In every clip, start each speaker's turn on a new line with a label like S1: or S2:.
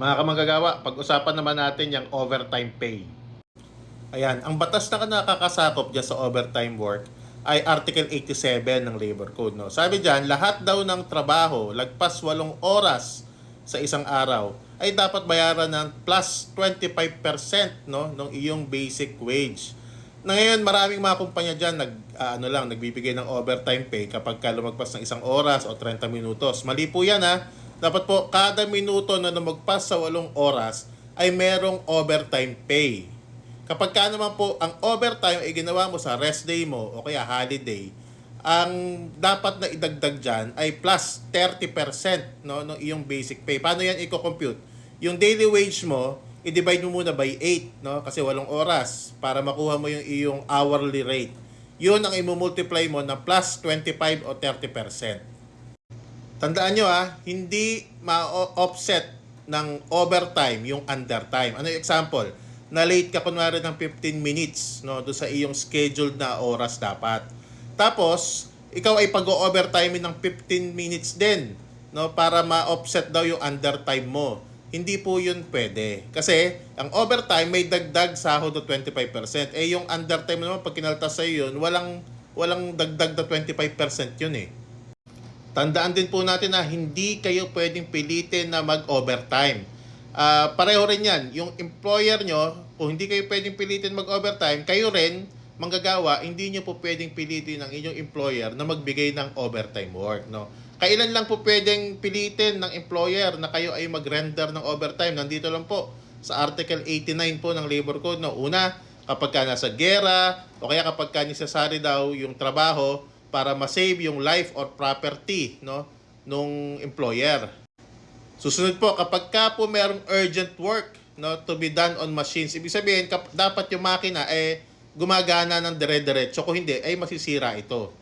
S1: Mga kamagagawa, pag-usapan naman natin yung overtime pay. Ayan, ang batas na nakakasakop dyan sa overtime work ay Article 87 ng Labor Code. No? Sabi dyan, lahat daw ng trabaho, lagpas walong oras sa isang araw, ay dapat bayaran ng plus 25% no, ng iyong basic wage. Na ngayon, maraming mga kumpanya dyan nag, ah, ano lang, nagbibigay ng overtime pay kapag ka lumagpas ng isang oras o 30 minutos. Mali po yan ha. Dapat po, kada minuto na lumagpas sa walong oras ay merong overtime pay. Kapag ka naman po, ang overtime ay ginawa mo sa rest day mo o kaya holiday, ang dapat na idagdag dyan ay plus 30% no, ng iyong basic pay. Paano yan i-compute? Yung daily wage mo, i-divide mo muna by 8, no? Kasi walong oras para makuha mo yung iyong hourly rate. Yun ang i-multiply mo na plus 25 o 30%. Tandaan nyo ah, hindi ma-offset ng overtime yung undertime. Ano yung example? Na late ka kunwari ng 15 minutes no, do sa iyong scheduled na oras dapat. Tapos, ikaw ay pag-overtime ng 15 minutes din no, para ma-offset daw yung undertime mo. Hindi po yun pwede. Kasi, ang overtime may dagdag sahod na 25%. Eh, yung undertime naman, pag kinaltas sa'yo yun, walang, walang dagdag na 25% yun eh. Tandaan din po natin na hindi kayo pwedeng pilitin na mag-overtime. Ah, pareho rin yan. Yung employer nyo, kung hindi kayo pwedeng pilitin mag-overtime, kayo rin, manggagawa, hindi nyo po pwedeng pilitin ng inyong employer na magbigay ng overtime work. No? Kailan lang po pwedeng pilitin ng employer na kayo ay mag-render ng overtime? Nandito lang po sa Article 89 po ng Labor Code. No? Una, kapag ka nasa gera, o kaya kapag ka necessary daw yung trabaho, para ma-save yung life or property no nung employer. Susunod po kapag ka po merong urgent work no to be done on machines, ibig sabihin kap- dapat yung makina eh gumagana ng dire-diretso kung hindi ay masisira ito.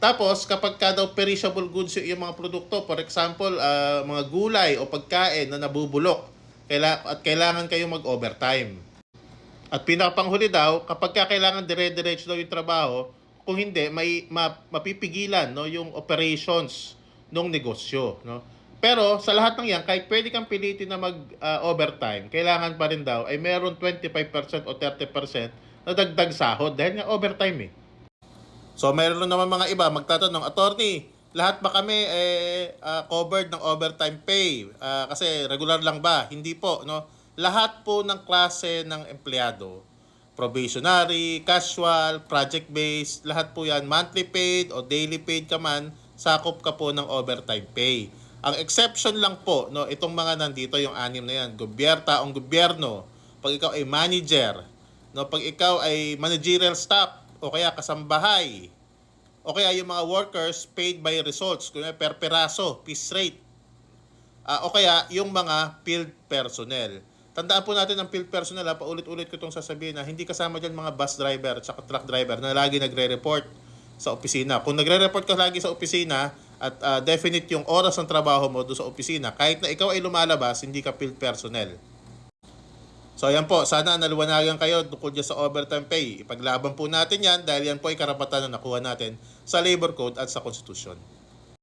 S1: Tapos kapag ka daw perishable goods yung, mga produkto, for example, ah, mga gulay o pagkain na nabubulok, kaila- at kailangan kayong mag-overtime. At pinakapanghuli daw, kapag ka kailangan dire-diretso daw yung trabaho, kung hindi, may ma, mapipigilan no, yung operations ng negosyo. No? Pero sa lahat ng yan, kahit pwede kang pilitin na mag-overtime, kailangan pa rin daw ay meron 25% o 30% na dagdag sahod dahil nga overtime eh. So meron naman mga iba magtatanong, attorney, lahat ba kami eh, ah, covered ng overtime pay? Ah, kasi regular lang ba? Hindi po, no? Lahat po ng klase ng empleyado, probationary, casual, project-based, lahat po yan, monthly paid o daily paid ka man, sakop ka po ng overtime pay. Ang exception lang po, no, itong mga nandito, yung anim na yan, gobyerta, ang gobyerno, pag ikaw ay manager, no, pag ikaw ay managerial staff, o kaya kasambahay, o kaya yung mga workers paid by results, kunya per peraso, piece rate, Ah, o kaya yung mga field personnel. Tandaan po natin ang field personnel, ha, paulit-ulit ko itong sasabihin na hindi kasama dyan mga bus driver at truck driver na lagi nagre-report sa opisina. Kung nagre-report ka lagi sa opisina at ah, definite yung oras ng trabaho mo doon sa opisina, kahit na ikaw ay lumalabas, hindi ka field personnel. So ayan po, sana naliwanagan kayo tungkol dyan sa overtime pay. Ipaglaban po natin yan dahil yan po ay karapatan na nakuha natin sa labor code at sa konstitusyon.